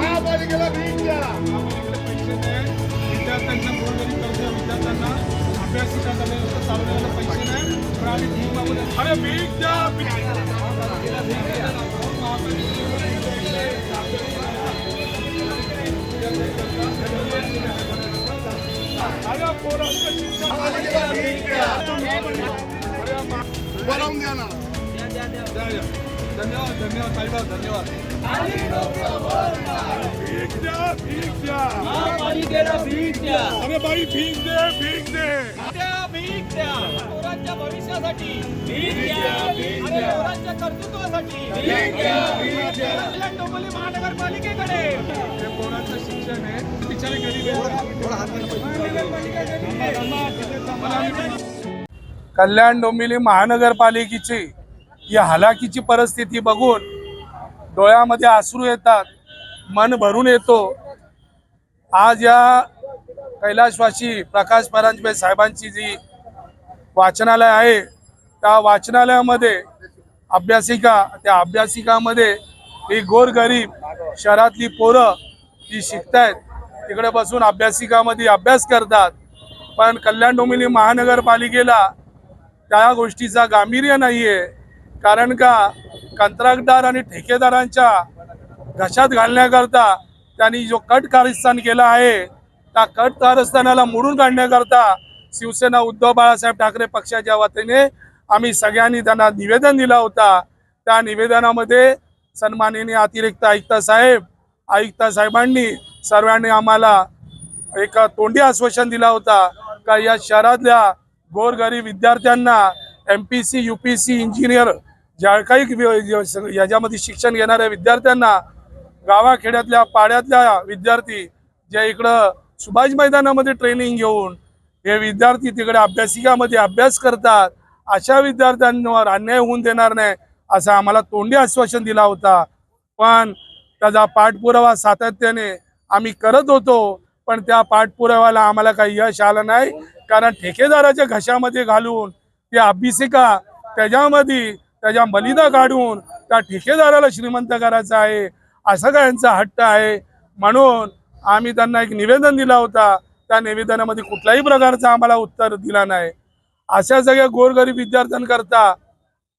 महापालिकेला भीक द्या विद्यार्थ्यांना गोरगरीब कर्ज विद्यार्थ्यांना अभ्यासिकांना व्यवस्था चालवण्याला पैसे नाही पण आम्ही भीक मागून अरे भीक द्या भीक अरे पोरांचं शिक्षण महापालिकेला भीक द्या ना. धन्यवाद. धन्यवाद साईबाब धन्यवाद भीक द्या भीक द्या महापालिकेला भीक द्या अरे बाई भीक दे भीक दे भीक द्या पोरांच्या भविष्यासाठी भीक द्या पोरांच्या कर्तृत्वासाठी भीक द्या भीक द्या डोंबिवली महानगरपालिकेकडे ते पोरांचं शिक्षण आहे बिचारे गरीब कल्याण डोंबिवली महानगरपालिकेची ही हलाखीची परिस्थिती बघून डोळ्यामध्ये आसरू येतात मन भरून येतो. आज या कैलासवासी प्रकाश परांजपे साहेबांची जी वाचनालय आहे त्या वाचनालयामध्ये अभ्यासिका त्या अभ्यासिकामध्ये ही गोरगरीब शहरातली पोरं जी शिकतायत तिकडे बसून अभ्यासिकामध्ये अभ्यास करतात. पण कल्याण डोंबिवली महानगरपालिकेला त्या गोष्टीचा गांभीर्य नाही आहे कारण का? कंत्राटदार आणि ठेकेदारांच्या घशात घालण्याकरता त्यांनी जो कट कारस्थान केला आहे त्या कट कारस्थानाला मोडून काढण्याकरता शिवसेना उद्धव बाळासाहेब ठाकरे पक्षाच्या वतीने आम्ही सगळ्यांनी त्यांना निवेदन दिला होता. त्या निवेदनामध्ये सन्माननीय अतिरिक्त आयुक्त साहेब आयुक्त साहेबांनी सर्वांनी आम्हाला एक तोंडी आश्वासन दिला होता का या शहरातल्या गोरगरीब विद्यार्थ्यांना M P C U P C engineer ज्या काही याच्यामध्ये शिक्षण घेणाऱ्या विद्यार्थ्यांना गावाखेड्यातल्या पाड्यातल्या विद्यार्थी जे इकडं सुभाष मैदानामध्ये ट्रेनिंग घेऊन हे विद्यार्थी तिकडे अभ्यासिकामध्ये अभ्यास करतात अशा विद्यार्थ्यांवर अन्याय होऊन देणार नाही असं आम्हाला तोंडी आश्वासन दिला होता. पण त्याचा पाठपुरावा सातत्याने आम्ही करत होतो पण त्या पाठपुराव्याला आम्हाला काही यश आलं नाही. कारण ठेकेदाराच्या घशामध्ये घालून त्या अभिषेका त्याच्यामध्ये त्याच्या मलिदा काढून त्या ठेकेदाराला श्रीमंत करायचं आहे असं का यांचा हट्ट आहे? म्हणून आम्ही त्यांना एक निवेदन दिला होता. त्या निवेदनामध्ये कुठल्याही प्रकारचं आम्हाला उत्तर दिला नाही. अशा सगळ्या गोरगरीब विद्यार्थ्यांकरता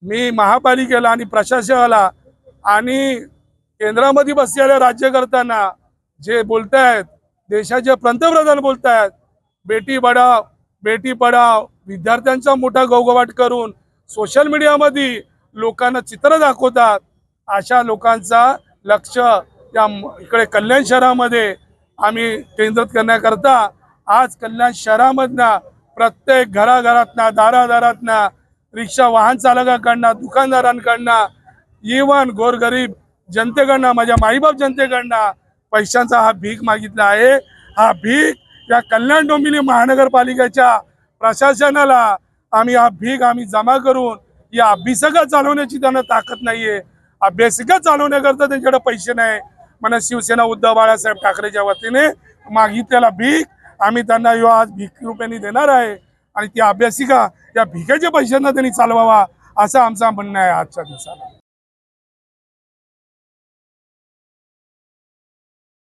मी महापालिकेला आणि प्रशासनाला आणि केंद्रामध्ये बसलेल्या राज्यकर्त्यांना जे बोलतायत देशाचे पंतप्रधान बोलतायत बेटी बढाव बेटी पढाव विद्यार्थ्यांचा मोठा गवगवाट करून सोशल मीडियामध्ये लोकांना चित्र दाखवतात. अशा लोकांचा लक्ष या इकडे कल्याण शहरामध्ये आम्ही केंद्रित करण्याकरता आज कल्याण शहरामधनं प्रत्येक घराघरातनं दारादारातनं रिक्षा वाहन चालकाकडनं दुकानदारांकडनं इवन गोरगरीब जनतेकडनं माझ्या माईबाप जनतेकडनं पैशांचा हा भीक मागितला आहे. हा भीक या कल्याण डोंबिवली महानगरपालिकेच्या प्रशासनाला आम्ही हा भीक आम्ही जमा करून या अभ्यासिका चालवण्याची त्यांना ताकद नाहीये. अभ्यासिका चालवण्याकरता त्यांच्याकडे पैसे नाही. म्हणा शिवसेना उद्धव बाळासाहेब ठाकरेच्या वतीने मागितलेला भीक आम्ही त्यांना यो आज भीक रुपयाने देणार आहे. आणि ती अभ्यासिका या भिकेच्या पैशांना त्यांनी चालवावा असं आमचं म्हणणं आहे आजच्या दिवसाला.